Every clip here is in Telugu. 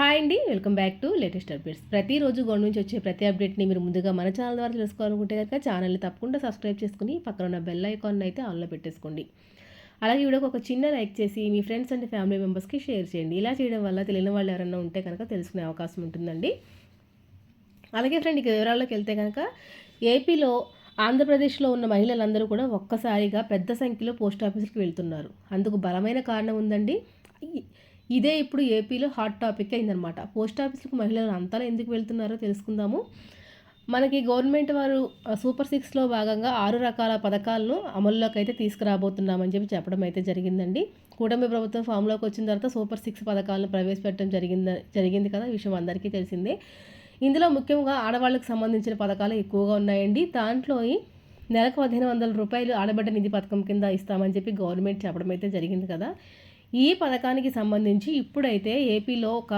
హాయ్ అండి welcome back to latest updates. ప్రతిరోజు గోడ నుంచి వచ్చే ప్రతి అప్డేట్ని మీరు ముందుగా మన ఛానల్ ద్వారా తెలుసుకోవాలనుకుంటే కనుక ఛానల్ని తప్పకుండా సబ్స్క్రైబ్ చేసుకుని పక్కన ఉన్న బెల్ ఐకాన్ అయితే ఆన్లో పెట్టేసుకోండి. అలాగే వీడియోకి ఒక చిన్న లైక్ చేసి మీ ఫ్రెండ్స్ అండ్ ఫ్యామిలీ మెంబర్స్కి షేర్ చేయండి. ఇలా చేయడం వల్ల తెలియని వాళ్ళు ఎవరైనా ఉంటే కనుక తెలుసుకునే అవకాశం ఉంటుందండి. అలాగే ఫ్రెండ్ ఇక వివరాల్లోకి వెళ్తే కనుక ఏపీలో ఆంధ్రప్రదేశ్లో ఉన్న మహిళలందరూ కూడా ఒక్కసారిగా పెద్ద సంఖ్యలో పోస్ట్ ఆఫీస్కి వెళ్తున్నారు. అందుకు బలమైన కారణం ఉందండి. ఇదే ఇప్పుడు ఏపీలో హాట్ టాపిక్ అయిందనమాట పోస్ట్ ఆఫీస్కి మహిళలు అంతలా ఎందుకు వెళ్తున్నారో తెలుసుకుందాము. మనకి గవర్నమెంట్ వారు సూపర్ సిక్స్లో భాగంగా ఆరు రకాల పథకాలను అమల్లోకి అయితే తీసుకురాబోతున్నామని చెప్పి చెప్పడం అయితే జరిగిందండి. కూటమి ప్రభుత్వం ఫామ్లోకి వచ్చిన తర్వాత సూపర్ సిక్స్ పథకాలను ప్రవేశపెట్టడం జరిగింది జరిగింది కదా ఈ విషయం అందరికీ తెలిసిందే. ఇందులో ముఖ్యంగా ఆడవాళ్ళకి సంబంధించిన పథకాలు ఎక్కువగా ఉన్నాయండి. దాంట్లో నెలకు పదిహేను వందల రూపాయలు ఆడబిడ్డ నిధి పథకం కింద ఇస్తామని చెప్పి గవర్నమెంట్ చెప్పడం అయితే జరిగింది కదా. ఈ పథకానికి సంబంధించి ఇప్పుడైతే ఏపీలో ఒక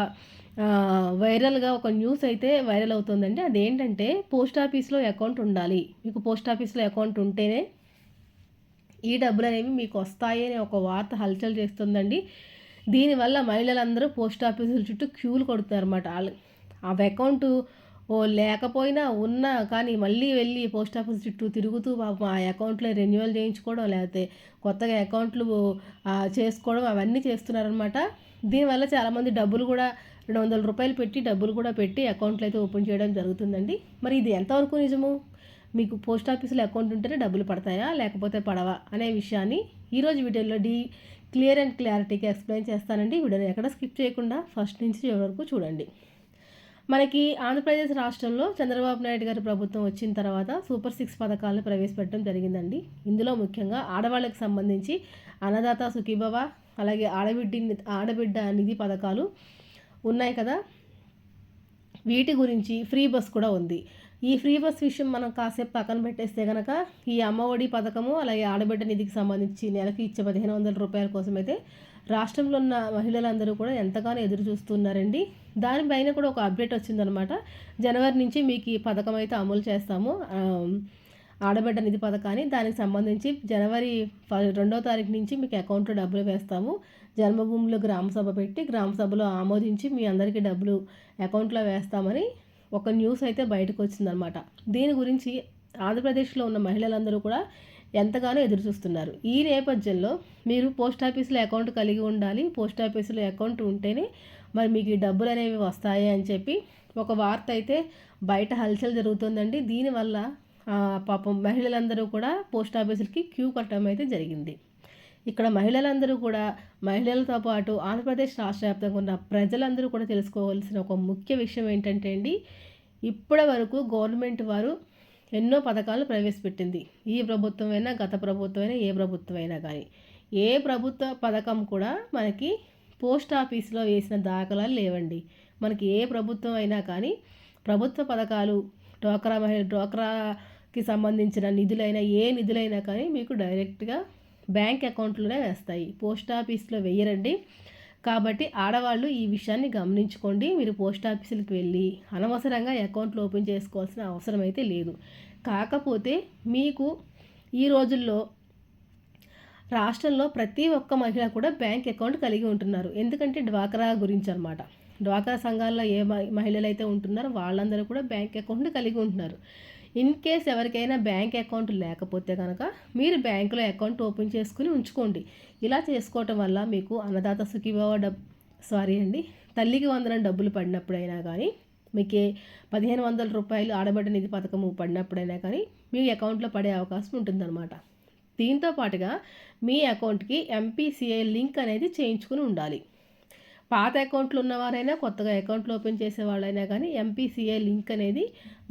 వైరల్గా ఒక న్యూస్ అయితే వైరల్ అవుతుందండి. అదేంటంటే పోస్ట్ ఆఫీస్లో అకౌంట్ ఉండాలి. మీకు పోస్ట్ ఆఫీస్లో అకౌంట్ ఉంటేనే ఈ డబ్బులు అనేవి మీకు వస్తాయి అనే ఒక వార్త హల్చల్ చేస్తుందండి. దీనివల్ల మహిళలందరూ పోస్ట్ ఆఫీసుల చుట్టూ క్యూలు కొడుతున్నారు అనమాట ఆ అకౌంట్ ఓ లేకపోయినా ఉన్నా కానీ మళ్ళీ వెళ్ళి పోస్ట్ ఆఫీస్ చుట్టూ తిరుగుతూ పాపం ఆ అకౌంట్లో రెన్యువల్ చేయించుకోవడం లేకపోతే కొత్తగా అకౌంట్లు చేసుకోవడం అవన్నీ చేస్తున్నారనమాట దీనివల్ల చాలామంది డబ్బులు కూడా రెండు వందల రూపాయలు పెట్టి డబ్బులు కూడా పెట్టి అకౌంట్లు అయితే ఓపెన్ చేయడం జరుగుతుందండి. మరి ఇది ఎంతవరకు నిజము? మీకు పోస్ట్ ఆఫీసులో అకౌంట్ ఉంటేనే డబ్బులు పడతాయా లేకపోతే పడవా అనే విషయాన్ని ఈరోజు వీడియోలో డీ క్లియర్ అండ్ క్లారిటీగా ఎక్స్ప్లెయిన్ చేస్తానండి. వీడియోని ఎక్కడ స్కిప్ చేయకుండా ఫస్ట్ నుంచి వరకు చూడండి. మనకి ఆంధ్రప్రదేశ్ రాష్ట్రంలో చంద్రబాబు నాయుడు గారి ప్రభుత్వం వచ్చిన తర్వాత సూపర్ సిక్స్ పథకాలను ప్రవేశపెట్టడం జరిగిందండి. ఇందులో ముఖ్యంగా ఆడవాళ్ళకి సంబంధించి అన్నదాత సుఖీభవ అలాగే ఆడబిడ్డి ఆడబిడ్డ నిధి పథకాలు ఉన్నాయి కదా. వీటి గురించి ఫ్రీ బస్ కూడా ఉంది. ఈ ఫ్రీ బస్ విషయం మనం కాసేపు పక్కన పెట్టేస్తే కనుక ఈ అమ్మఒడి పథకము అలాగే ఆడబిడ్డ నిధికి సంబంధించి నెలకి ఇచ్చే పదిహేను వందల రూపాయల కోసం అయితే రాష్ట్రంలో ఉన్న మహిళలందరూ కూడా ఎంతగానో ఎదురు చూస్తున్నారండి. దానిపైన కూడా ఒక అప్డేట్ వచ్చిందనమాట. జనవరి నుంచి మీకు ఈ పథకం అయితే అమలు చేస్తాము. ఆడబిడ్డ నిధి పథకాన్ని దానికి సంబంధించి జనవరి రెండో తారీఖు నుంచి మీకు అకౌంట్లో డబ్బులు వేస్తాము. జన్మభూమిలో గ్రామ సభ పెట్టి గ్రామసభలో ఆమోదించి మీ అందరికీ డబ్బులు అకౌంట్లో వేస్తామని ఒక న్యూస్ అయితే బయటకు వచ్చిందనమాట. దీని గురించి ఆంధ్రప్రదేశ్లో ఉన్న మహిళలందరూ కూడా ఎంతగానో ఎదురు చూస్తున్నారు ఈ నేపథ్యంలో మీరు పోస్ట్ ఆఫీసులో అకౌంట్ కలిగి ఉండాలి. పోస్ట్ ఆఫీసులో అకౌంట్ ఉంటేనే మరి మీకు ఈ డబ్బులు అనేవి వస్తాయి అని చెప్పి ఒక వార్త అయితే బయట హల్చల్ జరుగుతుందండి. దీనివల్ల పాపం మహిళలందరూ కూడా పోస్ట్ ఆఫీసులకి క్యూ కట్టడం అయితే జరిగింది. ఇక్కడ మహిళలందరూ కూడా మహిళలతో పాటు ఆంధ్రప్రదేశ్ రాష్ట్ర వ్యాప్తంగా ఉన్న ప్రజలందరూ కూడా తెలుసుకోవాల్సిన ఒక ముఖ్య విషయం ఏంటంటే అండి ఇప్పటి వరకు గవర్నమెంట్ వారు ఎన్నో పథకాలు ప్రవేశపెట్టింది. ఈ ప్రభుత్వమైనా గత ప్రభుత్వమైనా ఏ ప్రభుత్వం అయినా కానీ. ఏ ప్రభుత్వ పథకం కూడా మనకి పోస్ట్ ఆఫీస్లో వేసిన దాఖలాలు లేవండి. మనకి ఏ ప్రభుత్వం అయినా కానీ ప్రభుత్వ పథకాలు డ్వాక్రా మహిళ డ్వాక్రాకి సంబంధించిన నిధులైనా ఏ నిధులైనా కానీ మీకు డైరెక్ట్గా బ్యాంక్ అకౌంట్లోనే వేస్తాయి. పోస్ట్ ఆఫీస్లో వేయరండి. కాబట్టి ఆడవాళ్ళు ఈ విషయాన్ని గమనించుకోండి. మీరు పోస్ట్ ఆఫీసులకు వెళ్ళి అనవసరంగా అకౌంట్లు ఓపెన్ చేసుకోవాల్సిన అవసరం అయితే లేదు. కాకపోతే మీకు ఈ రోజుల్లో రాష్ట్రంలో ప్రతి ఒక్క మహిళ కూడా బ్యాంక్ అకౌంట్ కలిగి ఉంటున్నారు. ఎందుకంటే డ్వాక్రా గురించి అనమాట డ్వాక్రా సంఘాల్లో ఏ మహిళలు అయితే ఉంటున్నారో వాళ్ళందరూ కూడా బ్యాంక్ అకౌంట్ కలిగి ఉంటున్నారు. ఇన్ కేస్ ఎవరికైనా బ్యాంక్ అకౌంట్ లేకపోతే కనుక మీరు బ్యాంకులో అకౌంట్ ఓపెన్ చేసుకుని ఉంచుకోండి. ఇలా చేసుకోవటం వల్ల మీకు అన్నదాత సుఖీభావ డబ్ సారీ అండి తల్లికి వందనం డబ్బులు పడినప్పుడైనా కానీ మీకు పదిహేను వందల రూపాయలు ఆడబడ్డ నిధి పథకము పడినప్పుడైనా కానీ మీ అకౌంట్లో పడే అవకాశం ఉంటుందన్నమాట. దీంతో పాటుగా మీ అకౌంట్కి ఎంపీసీఐ లింక్ అనేది చేయించుకుని ఉండాలి. పాత అకౌంట్లు ఉన్నవారైనా కొత్తగా అకౌంట్లు ఓపెన్ చేసే వాళ్ళైనా కానీ ఎంపీసీఏ లింక్ అనేది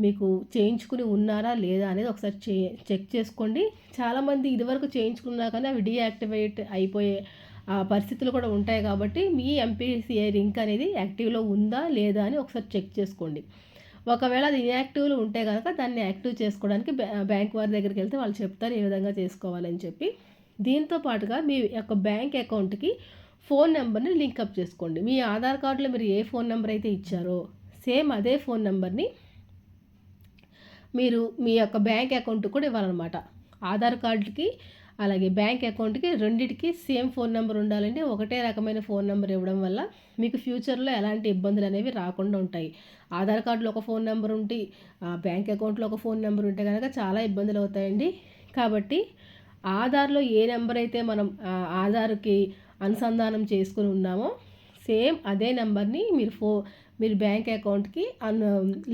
మీకు చేయించుకుని ఉన్నారా లేదా అనేది ఒకసారి చే చెక్ చేసుకోండి. చాలామంది ఇదివరకు చేయించుకున్నా కానీ అవి డీయాక్టివేట్ అయిపోయే పరిస్థితులు కూడా ఉంటాయి కాబట్టి మీ ఎంపీసీఐ లింక్ అనేది యాక్టివ్లో ఉందా లేదా అని ఒకసారి చెక్ చేసుకోండి. ఒకవేళ అది ఇన్యాక్టివ్లు ఉంటే కనుక దాన్ని యాక్టివ్ చేసుకోవడానికి బ్యాంక్ వారి దగ్గరికి వెళ్తే వాళ్ళు చెప్తారు ఏ విధంగా చేసుకోవాలని చెప్పి. దీంతో పాటుగా మీ యొక్క బ్యాంక్ అకౌంట్కి ఫోన్ నెంబర్ని లింకప్ చేసుకోండి. మీ ఆధార్ కార్డులో మీరు ఏ ఫోన్ నెంబర్ అయితే ఇచ్చారో సేమ్ అదే ఫోన్ నెంబర్ని మీరు మీ యొక్క బ్యాంక్ అకౌంట్ కూడా ఇవ్వాలన్నమాట. ఆధార్ కార్డుకి అలాగే బ్యాంక్ అకౌంట్కి రెండింటికి సేమ్ ఫోన్ నెంబర్ ఉండాలండి ఒకటే రకమైన ఫోన్ నెంబర్ ఇవ్వడం వల్ల మీకు ఫ్యూచర్లో ఎలాంటి ఇబ్బందులు అనేవి రాకుండా ఉంటాయి. ఆధార్ కార్డులో ఒక ఫోన్ నెంబర్ ఉంటే బ్యాంక్ అకౌంట్లో ఒక ఫోన్ నెంబర్ ఉంటే కనుక చాలా ఇబ్బందులు అవుతాయండి. కాబట్టి ఆధార్లో ఏ నెంబర్ అయితే మనం ఆధార్కి అనుసంధానం చేసుకుని ఉన్నామో సేమ్ అదే నెంబర్ని మీరు ఫో మీరు బ్యాంక్ అకౌంట్కి అన్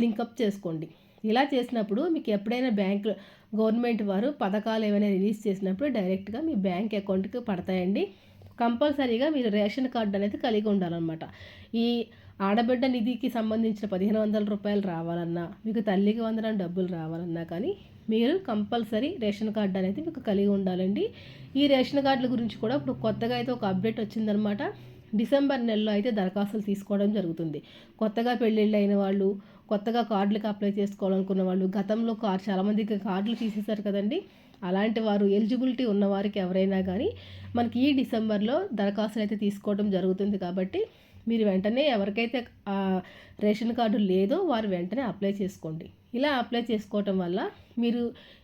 లింకప్ చేసుకోండి. ఇలా చేసినప్పుడు మీకు ఎప్పుడైనా బ్యాంక్ గవర్నమెంట్ వారు పథకాలు ఏమైనా రిలీజ్ చేసినప్పుడు డైరెక్ట్గా మీ బ్యాంక్ అకౌంట్కి పడతాయండి. కంపల్సరీగా మీరు రేషన్ కార్డు అనేది కలిగి ఉండాలన్నమాట. ఈ ఆడబిడ్డ నిధికి సంబంధించిన పదిహేను వందల రూపాయలు రావాలన్నా మీకు తల్లికి వందనం డబ్బులు రావాలన్నా కానీ మీరు కంపల్సరీ రేషన్ కార్డు అనేది మీకు కలిగి ఉండాలండి. ఈ రేషన్ కార్డుల గురించి కూడా ఇప్పుడు కొత్తగా అయితే ఒక అప్డేట్ వచ్చిందనమాట డిసెంబర్ నెలలో అయితే దరఖాస్తులు తీసుకోవడం జరుగుతుంది. కొత్తగా పెళ్ళిళ్ళు అయిన వాళ్ళు కొత్తగా కార్డులకు అప్లై చేసుకోవాలనుకున్న వాళ్ళు గతంలో కార్ చాలామందికి కార్డులు తీసేశారు కదండి. అలాంటి వారు ఎలిజిబిలిటీ ఉన్నవారికి ఎవరైనా కానీ మనకి ఈ డిసెంబర్లో దరఖాస్తులు అయితే తీసుకోవడం జరుగుతుంది కాబట్టి మీరు వెంటనే ఎవరికైతే రేషన్ కార్డు లేదో వారు వెంటనే అప్లై చేసుకోండి. ఇలా అప్లై చేసుకోవటం వల్ల మీరు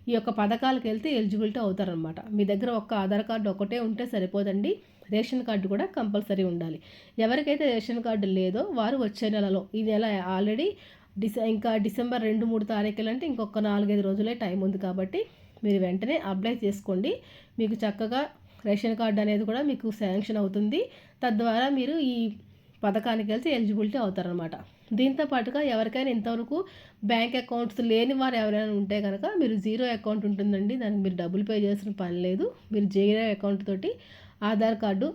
ఈ యొక్క పథకాలకు వెళ్తే ఎలిజిబిలిటీ అవుతారనమాట. మీ దగ్గర ఒక్క ఆధార్ కార్డు ఒకటే ఉంటే సరిపోదండి. రేషన్ కార్డు కూడా కంపల్సరీ ఉండాలి. ఎవరికైతే రేషన్ కార్డు లేదో వారు వచ్చే నెలలో ఈ నెల ఆల్రెడీ డిస ఇంకా డిసెంబర్ రెండు మూడు తారీఖులు అంటే ఇంకొక నాలుగైదు రోజులే టైం ఉంది కాబట్టి మీరు వెంటనే అప్లై చేసుకోండి. మీకు చక్కగా రేషన్ కార్డు అనేది కూడా మీకు శాంక్షన్ అవుతుంది. తద్వారా మీరు ఈ పథకానికి వెళ్తే ఎలిజిబిలిటీ అవుతారనమాట దీంతో పాటుగా ఎవరికైనా ఇంతవరకు బ్యాంక్ అకౌంట్స్ లేని వారు ఎవరైనా ఉంటే కనుక మీరు జీరో అకౌంట్ ఉంటుందండి. దానికి మీరు డబ్బులు పే చేసిన పని లేదు. మీరు జీరో అకౌంట్ తోటి ఆధార్ కార్డు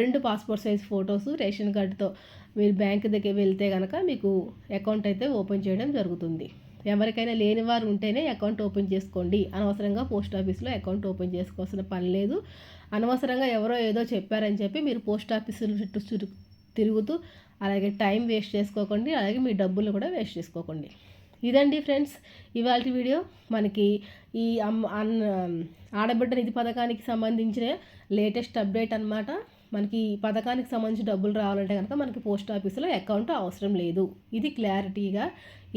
రెండు పాస్పోర్ట్ సైజ్ ఫొటోస్ రేషన్ కార్డుతో మీరు బ్యాంక్ దగ్గర వెళ్తే కనుక మీకు అకౌంట్ అయితే ఓపెన్ చేయడం జరుగుతుంది. ఎవరికైనా లేని వారు ఉంటేనే అకౌంట్ ఓపెన్ చేసుకోండి. అనవసరంగా పోస్ట్ ఆఫీస్లో అకౌంట్ ఓపెన్ చేసుకోవాల్సిన పని లేదు. అనవసరంగా ఎవరో ఏదో చెప్పారని చెప్పి మీరు పోస్ట్ ఆఫీసులు చుట్టూ తిరుగుతూ అలాగే టైం వేస్ట్ చేసుకోకండి. అలాగే మీ డబ్బులు కూడా వేస్ట్ చేసుకోకండి. ఇదండి ఫ్రెండ్స్ ఇవాళ వీడియో. మనకి ఈ అమ్మ ఆడబిడ్డ నిధి పథకానికి సంబంధించిన లేటెస్ట్ అప్డేట్ అనమాట మనకి ఈ పథకానికి సంబంధించి డబ్బులు రావాలంటే కనుక మనకి పోస్ట్ ఆఫీసులో అకౌంట్ అవసరం లేదు. ఇది క్లారిటీగా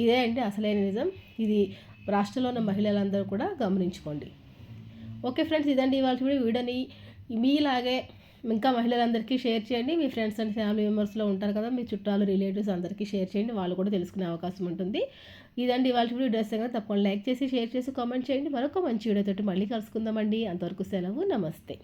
ఇదే అండి అసలైన నిజం. ఇది రాష్ట్రంలో ఉన్న మహిళలందరూ కూడా గమనించుకోండి. ఓకే ఫ్రెండ్స్ ఇదండి ఇవాళ వీడియోని. మీలాగే ఇంకా మహిళలందరికీ షేర్ చేయండి. మీ ఫ్రెండ్స్ అండ్ ఫ్యామిలీ మెంబర్స్లో ఉంటారు కదా మీ చుట్టాలు రిలేటివ్స్ అందరికీ షేర్ చేయండి. వాళ్ళు కూడా తెలుసుకునే అవకాశం ఉంటుంది. ఇదండి ఇవాళ వీడియో. డ్రెస్ కదా తప్పకుండా లైక్ చేసి షేర్ చేసి కామెంట్ చేయండి. మరొక మంచి వీడియోతో మళ్ళీ కలుసుకుందామండి. అంతవరకు సెలవు నమస్తే.